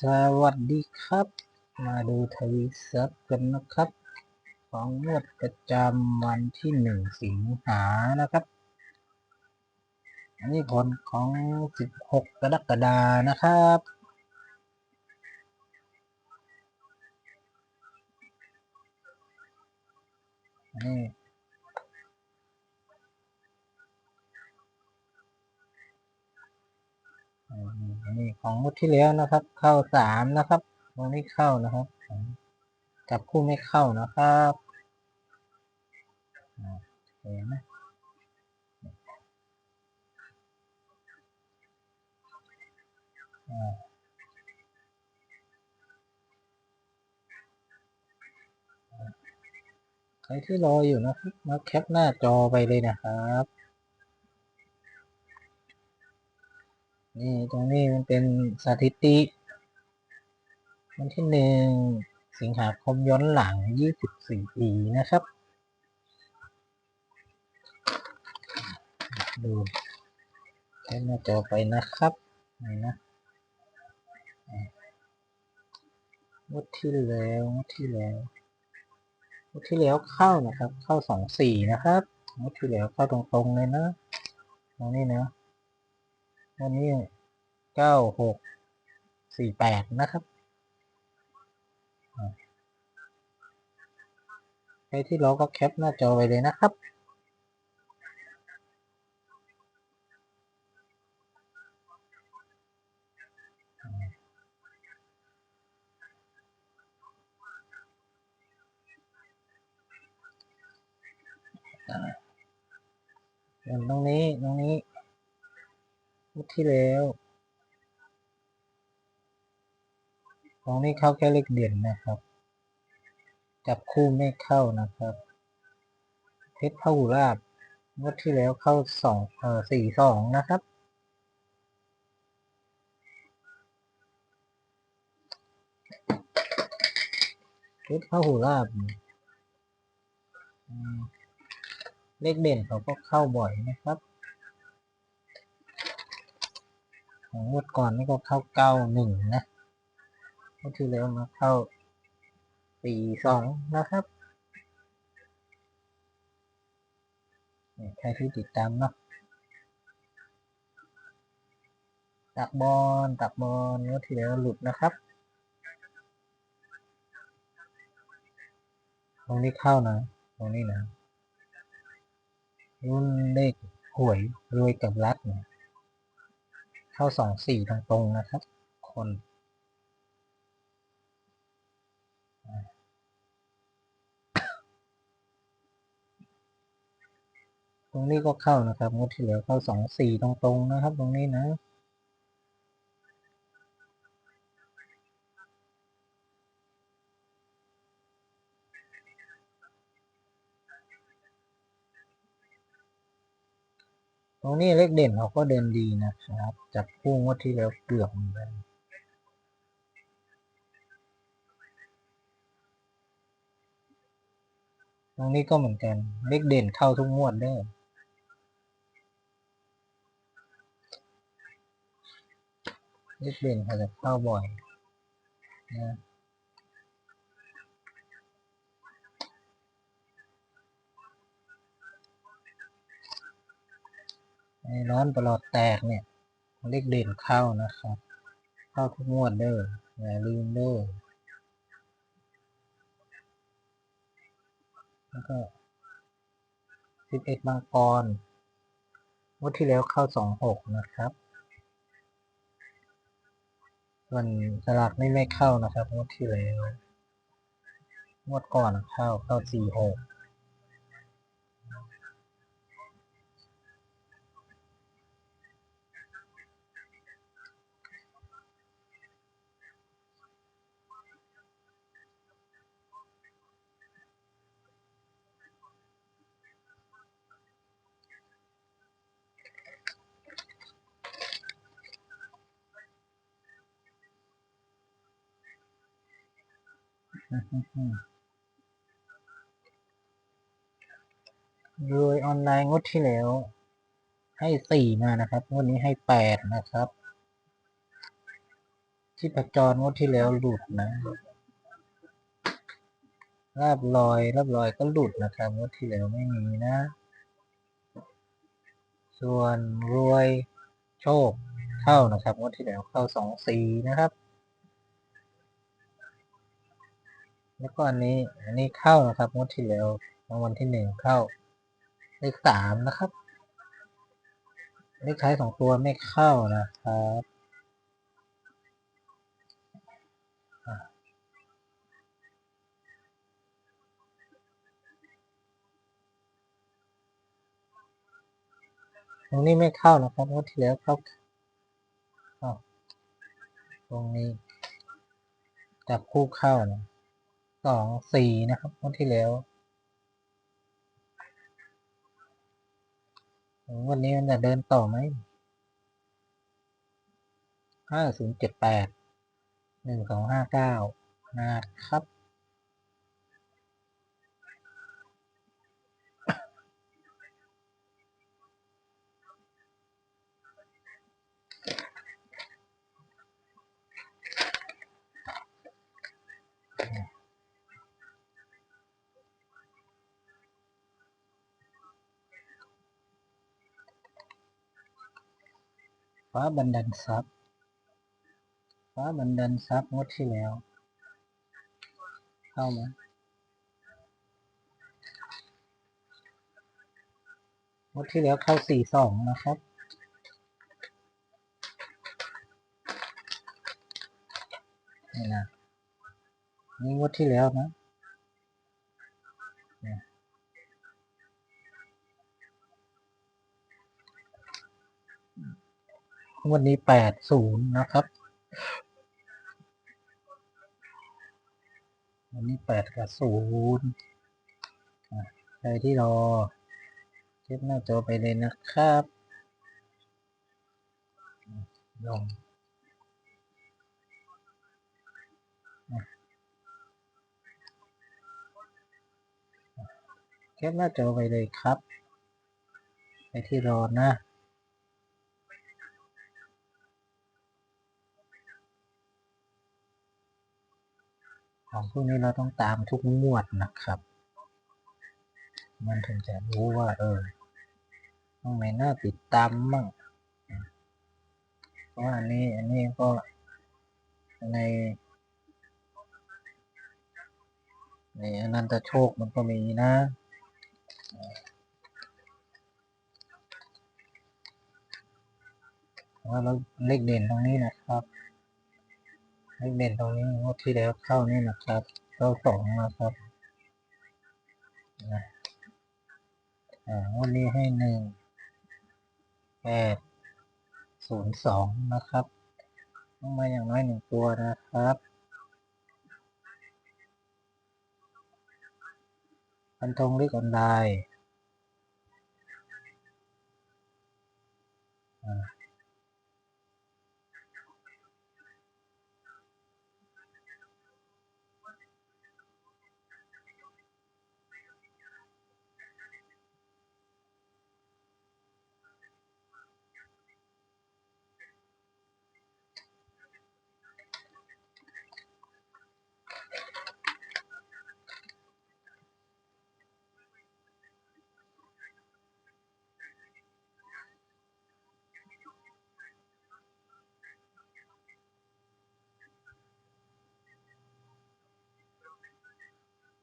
สวัสดีครับ มาดูทวีซับกันนะครับ ของงวดประจำวันที่หนึ่งสิงหานะครับ อันนี้ผลของสิบหกกรกฎานะครับ นี่อืมอั นนี้ของงวดที่แล้วนะครับ เข้าสามนะครับตรงนี้เข้านะครับจับคู่ไม่เข้านะครับเห็นไหมใครที่รออยู่นะครับมาแคปหน้าจอไปเลยนะครับ นี่ตรงนี้มันเป็นสถิติ วันที่หนึ่งสิงหาคมย้อนหลัง 24 ปีนะครับ ดูแคปหน้าจอไปนะครับนี่นะงวดที่แล้วงวดที่แล้วงวดที่แล้วเข้านะครับ เข้าสองสี่นะครับงวดที่แล้วเข้าตรงๆเลยนะตรงนี้นะ วันนี้เก้าหกสี่แปดนะครับอ่าใครที่รอก็แคปหน้าจอไปเลยนะครับส่วนตรงนี้ตรงนี้ ที่แล้วตรงนี้เข้าแค่เลขเด่นนะครับ จับคู่ไม่เข้านะครับเพชรพหูราบงวดที่แล้วเข้าสองเอ่อสี่สองนะครับ เพชรพหูราบเลขเด่นเขาก็เข้าบ่อยนะครับ ของงวดก่อนนี่ก็เข้าเก้าหนึ่งนะงวดที่แล้วมาเข้าสี่สองนะครับนี่ใครที่ติดตามเนาะตักบอลตักบอลงวดที่แล้วหลุดนะครับตรงนี้เข้านะตรงนี้นะรุ่นเลขหวยรวยกับรัฐเนี่ย เข้าสองสี่ตรงๆนะครับ คนตรงนี้ก็เข้านะครับงวดที่แล้วเข้าสองสี่ตรงๆนะครับ ตรงนี้นะ ตรงนี้เลขเด่นเขาก็เดินดีนะครับจับคู่งวดที่แล้วเกือบเหมือนกันตรงนี้ก็เหมือนกัน เลขเด่นเข้าทุกงวดเด้อเลขเด่นเขาจะเข้าบ่อยนะ ไอร้อนประหลอดแตกเนี่ยเลขเด่นเข้านะครับ เข้าทุกงวดเด้ออย่าลืมเด้อแล้วก็สิบเอ็ดบางปอนงวดที่แล้วเข้าสองหกนะครับ ส่วนสลากไม่ไม่เข้านะครับงวดที่แล้วงวดก่อนเข้าเข้าสี่หก รวยออนไลน์งวดที่แล้ว ให้สี่มานะครับงวดนี้ให้แปดนะครับที่ประจรงวดที่แล้วหลุดนะลาบลอยลาบลอยก็หลุดนะครับงวดที่แล้วไม่มีนะ ส่วนรวยโชคเข้านะครับงวดที่แล้วเข้าสองสี่นะครับ แล้วก็อันนี้อันนี้เข้านะครับงวดที่แล้วรางวัลที่หนึ่งเข้าเลขสามนะครับ เลขท้ายสองตัวไม่เข้านะครับตรงนี้ไม่เข้านะครับงวดที่แล้วเข้าเข้าตรงนี้จับคู่เข้านะ สองสี่นะครับงวดที่แล้ววันนี้มันจะเดินต่อไหมห้าศูนย์เจ็ดแปดหนึ่งสองห้าเก้านะครับ ฟ้าบันดันซับฟ้าบันดันซับงดที่แล้ว เข้าไหมงวดที่แล้วเข้าสี่สองนะครับนี่นะนี่งวดที่แล้วนะเนี่ยง วันนี้แปดศูนย์นะครับวันนี้แปดกับศูนย์ใครที่รอเช็คหน้าจอไปเลยนะครับลองแคปหน้าจอไปเลยครับ ไปที่รอนะ ของพวกนี้เราต้องตามทุกงวดนะครับ มันถึงจะรู้ว่า เออตรงไหนน่าติดตามมั่งเพราะอันนี้อันนี้ก็ใน ในอนันตโชคมันก็มีนะว่าเราเลขเด่นตรงนี้นะครับ เลขเด่นตรงนี้งวดที่แล้วเข้านี่นะครับ เข้าสองนะครับงวดนี้ให้หนึ่งแปดศูนย์สองนะครับต้องมาอย่างน้อยหนึ่งตัวนะครับพันธงเลขออนไลน์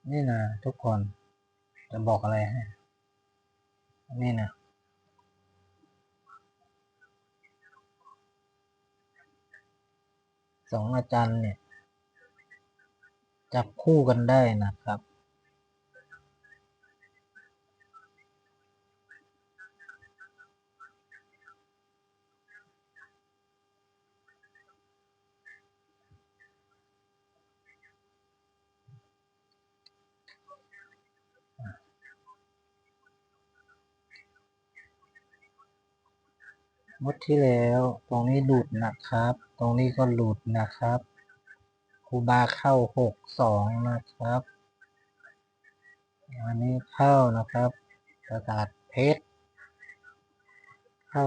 นี่นะทุกคนจะบอกอะไรให้นี่นะสองอาจารย์เนี่ย จับคู่กันได้นะครับ งวดที่แล้ว ตรงนี้หลุดนะครับ ตรงนี้ก็หลุดนะครับครูบาเข้าหกสองนะครับ อันนี้เข้านะครับประกาศเพชร เข้า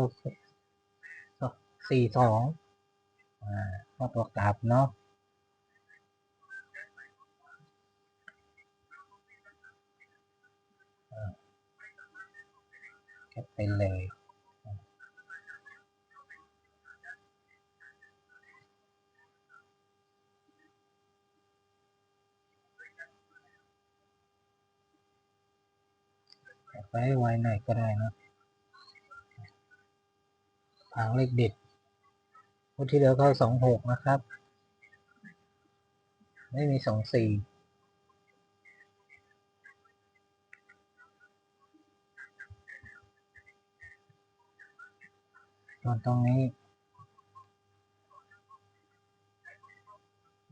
สี่สองอ่าเข้าตัวกลับเนาะอ่าแคปไปเลย ไปไวหน่อยก็ได้นะทางเลขเด็ดงวดที่แล้วเข้าสองหกนะครับ ไม่มีสองสี่ส่วนตรงนี้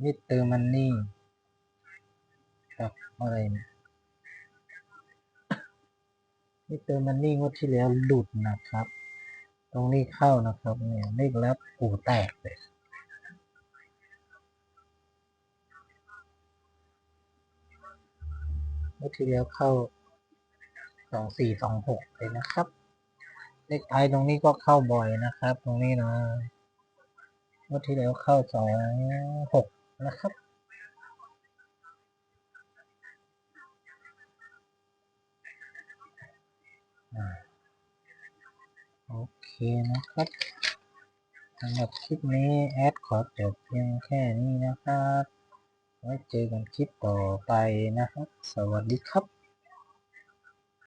มิเตอร์มันนี่ ครับ อะไรเนี่ย มิเตอร์มันนี่งวดที่แล้วหลุดนะครับ ตรงนี้เข้านะครับเนี่ยเลขแล้วปูแตกเลยงวดที่แล้วเข้าสองสี่สองหกเลยนะครับ เลขไทยตรงนี้ก็เข้าบ่อยนะครับ ตรงนี้นะงวดที่แล้วเข้าสองหกนะครับ โอเคนะครับสำหรับคลิปนี้แอดขอจบเพียงแค่นี้นะครับ ไว้เจอกันคลิปต่อไปนะครับ สวัสดีครับ